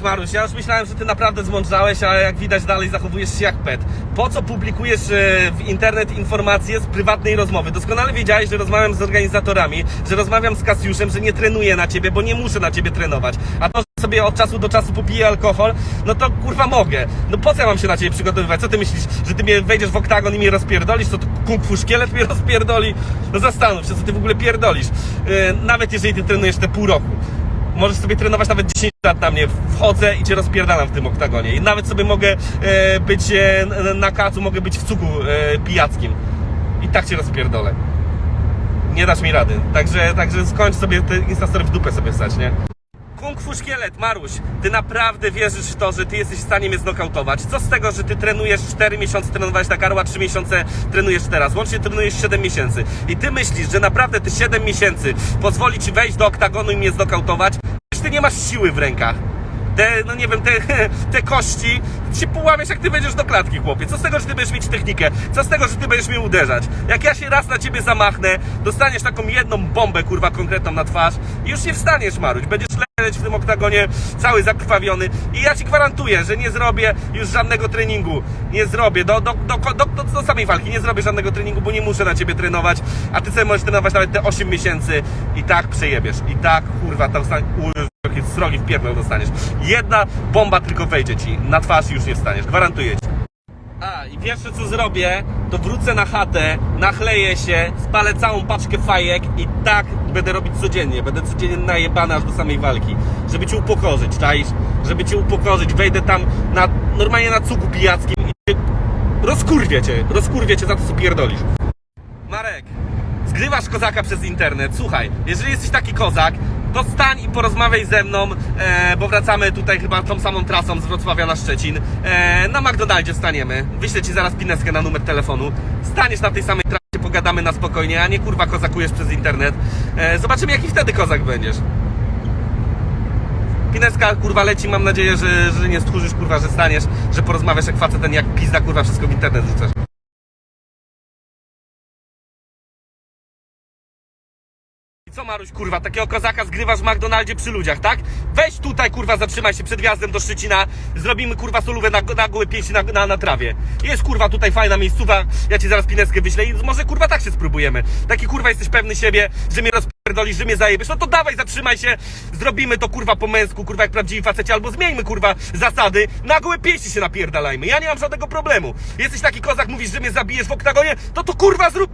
Maruś, ja już myślałem, że ty naprawdę zmądrzałeś, a jak widać dalej zachowujesz się jak pet. Po co publikujesz e, w internet informacje z prywatnej rozmowy? Doskonale wiedziałeś, że rozmawiam z organizatorami, że rozmawiam z Kasiuszem, że nie trenuję na ciebie, bo nie muszę na ciebie trenować. A to, że sobie od czasu do czasu popiję alkohol, no to kurwa mogę. No po co ja mam się na ciebie przygotowywać? Co ty myślisz, że ty mnie wejdziesz w oktagon i mnie rozpierdolisz? Co to kung fu szkielet mnie rozpierdoli? No zastanów się, co ty w ogóle pierdolisz. E, nawet jeżeli ty trenujesz te pół roku. Możesz sobie trenować nawet 10 lat na mnie. Wchodzę i cię rozpierdalam w tym oktagonie. I nawet sobie mogę e, być e, na kacu, mogę być w cugu e, pijackim. I tak cię rozpierdolę. Nie dasz mi rady. Także, także skończ sobie te instastory w dupę sobie wstać, nie? Kung Fu Szkielet, Maruś, ty naprawdę wierzysz w to, że ty jesteś w stanie mnie znokautować? Co z tego, że ty trenujesz 4 miesiące, trenowałeś na karła, 3 miesiące trenujesz teraz, łącznie trenujesz 7 miesięcy. I ty myślisz, że naprawdę te 7 miesięcy pozwoli ci wejść do oktagonu i mnie znokautować? Ty nie masz siły w rękach. Te, no nie wiem, te, te kości, się połamiesz jak ty będziesz do klatki, chłopie. Co z tego, że ty będziesz mieć technikę? Co z tego, że ty będziesz mnie uderzać? Jak ja się raz na ciebie zamachnę, dostaniesz taką jedną bombę, kurwa, konkretną na twarz i już nie wstaniesz, Maruś. Będziesz leżeć w tym oktagonie cały zakrwawiony i ja ci gwarantuję, że nie zrobię już żadnego treningu. Nie zrobię. Do, do, do, do, do, do samej walki nie zrobię żadnego treningu, bo nie muszę na ciebie trenować, a ty sobie możesz trenować nawet te 8 miesięcy i tak przejebiesz. I tak, kurwa, tam stanie... Srogi w pierdol dostaniesz. Jedna bomba tylko wejdzie ci na twarz i już nie wstaniesz. Gwarantuję ci. A, i pierwsze co zrobię, to wrócę na chatę, nachleję się, spalę całą paczkę fajek i tak będę robić codziennie. Będę codziennie najebany aż do samej walki. Żeby cię upokorzyć, czaisz? Żeby cię upokorzyć. Wejdę tam na, normalnie na cugu pijackim i rozkurwię cię. Rozkurwię cię za to, co pierdolisz. Marek, zgrywasz kozaka przez internet. Słuchaj, jeżeli jesteś taki kozak, to stań i porozmawiaj ze mną, e, bo wracamy tutaj chyba tą samą trasą z Wrocławia na Szczecin. E, na McDonaldzie staniemy. Wyślę ci zaraz pineskę na numer telefonu. Staniesz na tej samej trasie, pogadamy na spokojnie, a nie kurwa kozakujesz przez internet. E, zobaczymy jaki wtedy kozak będziesz. Pineska kurwa leci, mam nadzieję, że, że nie stchórzysz kurwa, że staniesz, że porozmawiasz jak facet ten jak pizda kurwa wszystko w internet rzucasz. Co Maruś, kurwa, takiego kozaka zgrywasz w McDonaldzie przy ludziach, tak? Weź tutaj, kurwa, zatrzymaj się przed wjazdem do Szczecina, zrobimy, kurwa, solówę na, na gołe pięści na, na, na trawie. Jest, kurwa, tutaj fajna miejscowa, ja ci zaraz pineskę wyślę i może, kurwa, tak się spróbujemy. Taki, kurwa, jesteś pewny siebie, że mnie rozpierdolisz, że mnie zajebiesz, no to dawaj, zatrzymaj się, zrobimy to, kurwa, po męsku, kurwa, jak prawdziwi faceci, albo zmieńmy, kurwa, zasady, na gołe pięści się napierdalajmy, ja nie mam żadnego problemu. Jesteś taki kozak, mówisz, że mnie zabijesz w oktagonie, to to, kurwa, zróbmy.